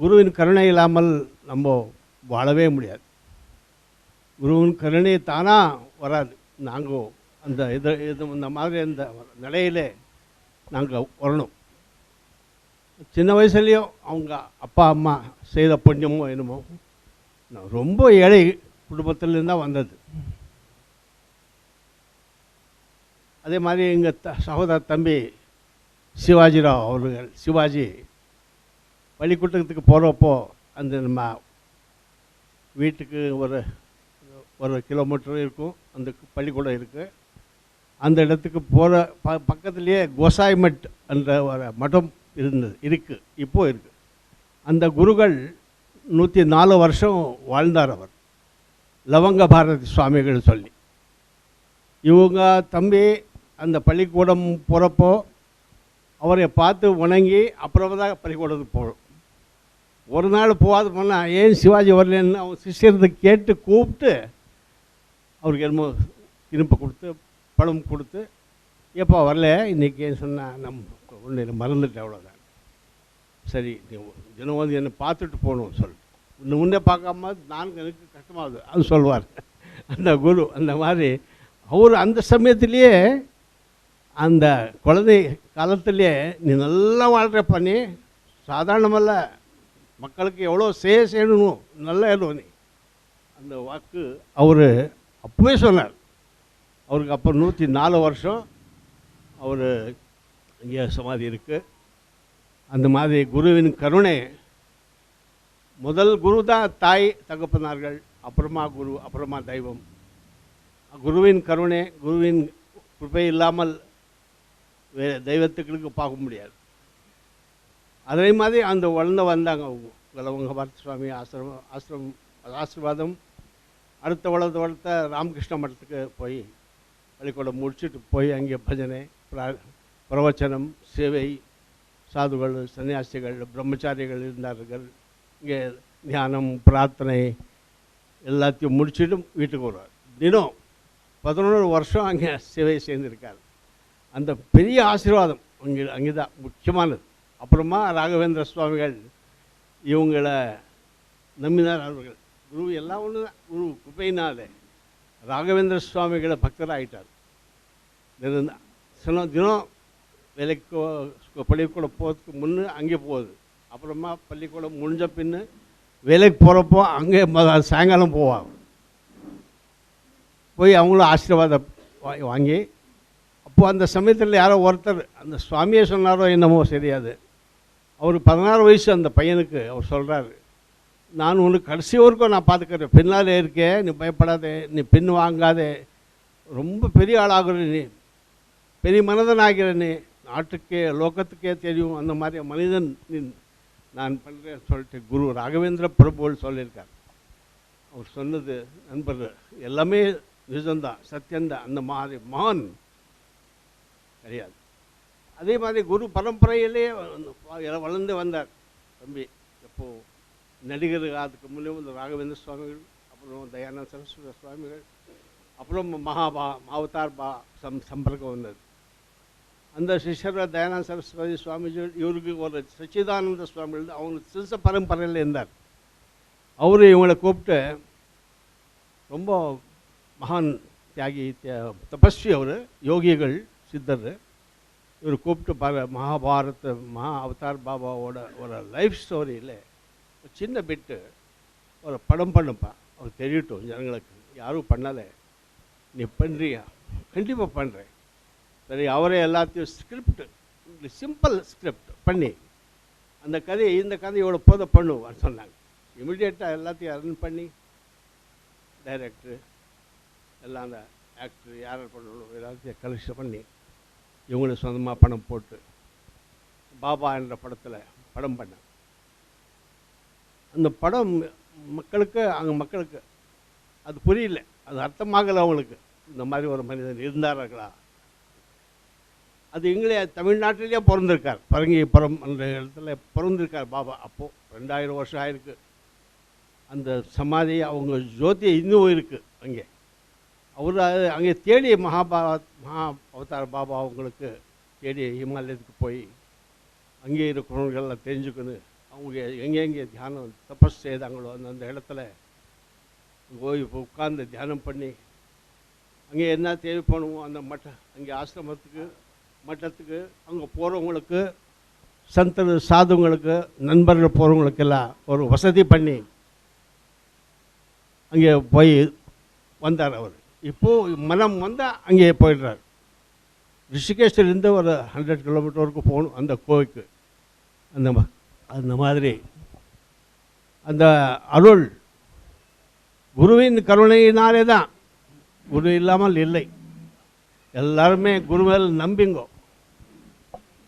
குருவின் கருணை இல்லாமல் நம்ம வாழவே முடியாது. குருவின் கருணை தானாக வராது. நாங்கள் அந்த இது இது இந்த மாதிரி அந்த நிலையிலே நாங்கள் வரணும். சின்ன வயசுலேயும் அவங்க அப்பா அம்மா செய்த புண்ணியமோ என்னமோ நான் ரொம்ப ஏழை குடும்பத்துலேருந்து தான் வந்தது. அதே மாதிரி எங்கள் த சகோதர தம்பி சிவாஜிராவ் அவர்கள் சிவாஜி பள்ளிக்கூட்டத்துக்கு போகிறப்போ அந்த நம்ம வீட்டுக்கு ஒரு ஒரு கிலோமீட்டர் இருக்கும். அந்த பள்ளிக்கூடம் இருக்குது அந்த இடத்துக்கு போகிற ப பக்கத்துலேயே கோசாய் மட் என்ற ஒரு மடம் இருந்தது இருக்குது இப்போது இருக்குது அந்த குருகள் நூற்றி நாலு வருஷம் வாழ்ந்தார் அவர். லவங்க பாரதி சுவாமிகள் சொல்லி. இவங்க தம்பி அந்த பள்ளிக்கூடம் போகிறப்போ அவரை பார்த்து வணங்கி அப்புறமா தான் பள்ளிக்கூடத்துக்கு போகணும் ஒரு நாள் போகாத போனால் ஏன் சிவாஜி வரலன்னு? அவங்க சிஷ்யர்களை கேட்டு கூப்பிட்டு அவருக்கு என்னமோ இரும்பு கொடுத்து பழம் கொடுத்து எப்போ வரல? இன்றைக்கி சொன்னால் நம்ம ஒன்று மறந்துட்டேன் அவ்வளோதான் சரி நீ தினம் வந்து என்னை பார்த்துட்டு போகணும் சொல் இன்னும் முன்னே பார்க்காம நான் எனக்கு கஷ்டமாகுது. அது சொல்லுவார். அந்த குரு அந்த மாதிரி அவர் அந்த சமயத்திலேயே அந்த குழந்தை காலத்திலே நீ நல்லா வாழ்கிற பண்ணி சாதாரணமல்ல. மக்களுக்கு எவ்வளோ செய்ய செய்யணும் நல்ல நீ அந்த வாக்கு அவர் அப்பவே சொன்னார். அவருக்கு அப்போ நூற்றி நாலு வருஷம் அவர் இங்கே சமாதி இருக்குது அந்த மாதிரி குருவின் கருணை முதல் குரு தான் தாய் தகப்பனார்கள் அப்புறமா குரு அப்புறமா தெய்வம். குருவின் கருணை குருவின் கிருபை இல்லாமல் வே தெய்வத்துக்களுக்கு பார்க்க முடியாது. அதே மாதிரி அந்த உழந்த வந்தாங்க. அவங்க கலவங்க பார்த்த சுவாமி ஆசிரமம் ஆசிரமம் ஆசீர்வாதம். அடுத்த வளர்த்து வளர்த்த ராமகிருஷ்ண மடத்துக்கு போய் பள்ளிக்கூடம் முடிச்சுட்டு போய் அங்கே பஜனை பிரவச்சனம் சேவை சாதுகள் சன்னியாசிகள் பிரம்மச்சாரிகள் இருந்தார்கள். இங்கே தியானம் பிரார்த்தனை எல்லாத்தையும் முடிச்சுட்டு வீட்டுக்கு வருவார். தினம் பதினொன்று வருஷம் அங்கே சேவை செய்திருக்கார். அந்த பெரிய ஆசீர்வாதம் அங்கே அங்கே தான் முக்கியமானது. அப்புறமா ராகவேந்திர சுவாமிகள் இவங்களை நம்பினார் அவர்கள். குரு எல்லாம் ஒன்று தான் குரு குப்பையினாலே ராகவேந்திர சுவாமிகளை பக்தராகிட்டார் தினம் தினம் தினம் வேலைக்கு பள்ளிக்கூடம் போகிறதுக்கு முன்னே அங்கே போகுது. அப்புறமா பள்ளிக்கூடம் முடிஞ்ச பின்னு வேலைக்கு போகிறப்போ அங்கே சாயங்காலம் போவாங்க போய் அவங்களும் ஆசீர்வாதம் வா- வாங்கி அப்போது அந்த சமயத்தில் யாரோ ஒருத்தர் அந்த சுவாமியே சொன்னாரோ என்னமோ தெரியாது. அவர் பதினாறு வயசு அந்த பையனுக்கு அவர் சொல்கிறாரு நான் உனக்கு கடைசி வரைக்கும் நான் பார்த்துக்கிறேன். பின்னாலே இருக்கே நீ பயப்படாதே நீ பின் வாங்காதே. ரொம்ப பெரிய ஆளாகிற நீ. பெரிய மனிதன் ஆகிற நீ. நாட்டுக்கே லோகத்துக்கே தெரியும். அந்த மாதிரி மனிதன் நீ நான் பண்ணுறேன் சொல்லிட்டு குரு ராகவேந்திர பிரபுன்னு சொல்லியிருக்கார். அவர் சொன்னது நண்பர் எல்லாமே நிஜம்தான் சத்தியந்தான் அந்த மாதிரி மான் கிடையாது. அதே மாதிரி குரு பரம்பரையிலே வளர்ந்து வந்தார். தம்பி எப்போது நடிகர் அதுக்கு முன்னே வந்து ராகவேந்திர சுவாமிகள் அப்புறம் தயானந்த சரஸ்வதி சுவாமிகள் அப்புறம் மகாபா மாவதார் பா சம் சம்பர்க்கம் வந்தது. அந்த சிஷ்யர் தயானந்த சரஸ்வதி சுவாமிஜி இவருக்கு ஒரு சச்சிதானந்த சுவாமிகள் அவங்க சிறுச பரம்பரையில் இருந்தார். அவர் இவங்களை கூப்பிட்டு ரொம்ப மகான் தியாகி தியா- தபஸ்வி அவர் யோகிகள் சித்தர். இவர் கூப்பிட்டு பாரு மகாபாரத மகா அவதார் பாபாவோட ஒரு லைஃப் ஸ்டோரியில் ஒரு சின்ன பிட்டு ஒரு படம் பண்ணுப்பா. அவர் தெரியட்டும் ஜனங்களுக்கு. யாரும் பண்ணலை. நீ பண்ணுறியா கண்டிப்பாக பண்ணுறேன் சரி அவரே எல்லாத்தையும் ஸ்கிரிப்ட் சிம்பிள் ஸ்கிரிப்ட் பண்ணி அந்த கதையை இந்த கதையோட போத பண்ணுவான்னு சொன்னாங்க. இமிடியேட்டாக எல்லாத்தையும் அரேஞ்ச் பண்ணி டைரக்டரு எல்லாம் அந்த ஆக்டர் யார் பண்ணணும் எல்லாத்தையும் கலெக்ஷன் பண்ணி இவங்களுக்கு சொந்தமாக பணம் போட்டு பாபா என்ற படத்தில் படம் பண்ணேன் அந்த படம் மக்களுக்கு அங்கே மக்களுக்கு அது புரியல. அது அர்த்தமாகலை அவங்களுக்கு. இந்த மாதிரி ஒரு மனிதன் இருந்தார்களா? அது எங்களே தமிழ்நாட்டிலேயே பிறந்திருக்கார். பரங்கிபுரம் என்ற இடத்துல பிறந்திருக்கார் பாபா. அப்போது ரெண்டாயிரம் வருஷம் ஆயிருக்கு. அந்த சமாதி அவங்க ஜோதி இன்னும் இருக்குது அங்கே. அவர் அங்கே தேடி மகாபா மகா அவதார பாபா அவங்களுக்கு தேடி ஹிமாலயத்துக்கு போய் அங்கே இருக்கிறவங்களெல்லாம் தெரிஞ்சுக்கணும் அவங்க எங்கெங்கே தியானம் தபஸ் செய்தாங்களோ அந்தந்த இடத்துல போய் உட்கார்ந்து தியானம் பண்ணி அங்கே என்ன தேவைப்படுமோ அந்த மட்ட அங்கே ஆசிரமத்துக்கு மட்டத்துக்கு அங்கே போகிறவங்களுக்கு சந்தர் சாதுங்களுக்கு நண்பர்கள் போகிறவங்களுக்கெல்லாம் ஒரு வசதி பண்ணி அங்கே போய் வந்தார் அவர். இப்போது மனம் வந்தால் அங்கே போயிடுறார். ரிஷிகேஷ்லேருந்து ஒரு ஹண்ட்ரட் கிலோமீட்டர் வரைக்கும் போகணும் அந்த கோவிலுக்கு அந்த அந்த மாதிரி. அந்த அருள் குருவின் கருணையினாலே தான் குரு இல்லாமல் இல்லை. எல்லாருமே குரு நம்பிங்கோ.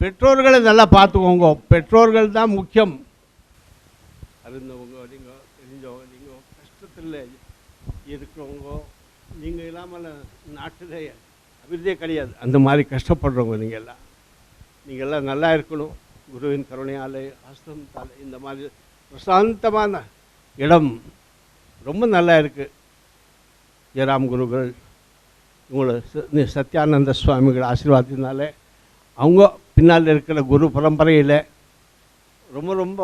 பெற்றோர்களை நல்லா பார்த்துக்கோங்க. பெற்றோர்கள் தான் முக்கியம். அறிந்தவங்க நீங்கள் தெரிஞ்சவங்க நீங்கள் கஷ்டத்தில் இருக்கிறவங்க நீங்கள் இல்லாமல் நாட்டில் அபிவிருத்தியே கிடையாது. அந்த மாதிரி கஷ்டப்படுறவங்க நீங்கள் எல்லாம். நீங்கள் எல்லாம் நல்லா இருக்கணும். குருவின் கருணையால் ஆசிரமத்தால் இந்த மாதிரி பிரசாந்தமான இடம் ரொம்ப நல்லா இருக்குது ஜெயராம் குருகள் இவங்கள சத்யானந்த சுவாமிகள் ஆசீர்வாதத்தினாலே அவங்க பின்னால் இருக்கிற குரு பரம்பரையில் ரொம்ப ரொம்ப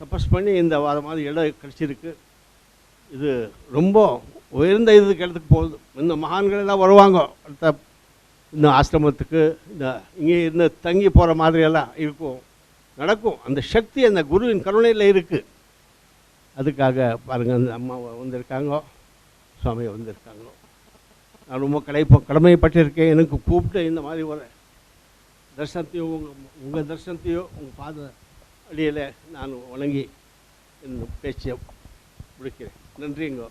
தபஸ் பண்ணி இந்த வாரமாக மாதிரி இடம் கிடச்சிருக்கு இது ரொம்ப உயர்ந்த இதுக்கு இடத்துக்கு போகுது. இந்த மகான்கள் எல்லாம் வருவாங்க. அடுத்த இந்த ஆசிரமத்துக்கு இந்த இங்கே இருந்து தங்கி போகிற மாதிரியெல்லாம் இருக்கும். நடக்கும். அந்த சக்தி அந்த குருவின் கருணையில் இருக்குது அதுக்காக பாருங்கள் அந்த அம்மா வந்திருக்காங்க. சுவாமியை வந்திருக்காங்களோ நான் ரொம்ப கடை கடமைப்பட்டிருக்கேன். எனக்கு கூப்பிட்டு இந்த மாதிரி ஒரு தர்சனத்தையோ உங்கள் உங்கள் தர்சனத்தையோ உங்கள் பாத அடியில் நான் வணங்கி இந்த பேச்சை முடிக்கிறேன். நன்றிங்க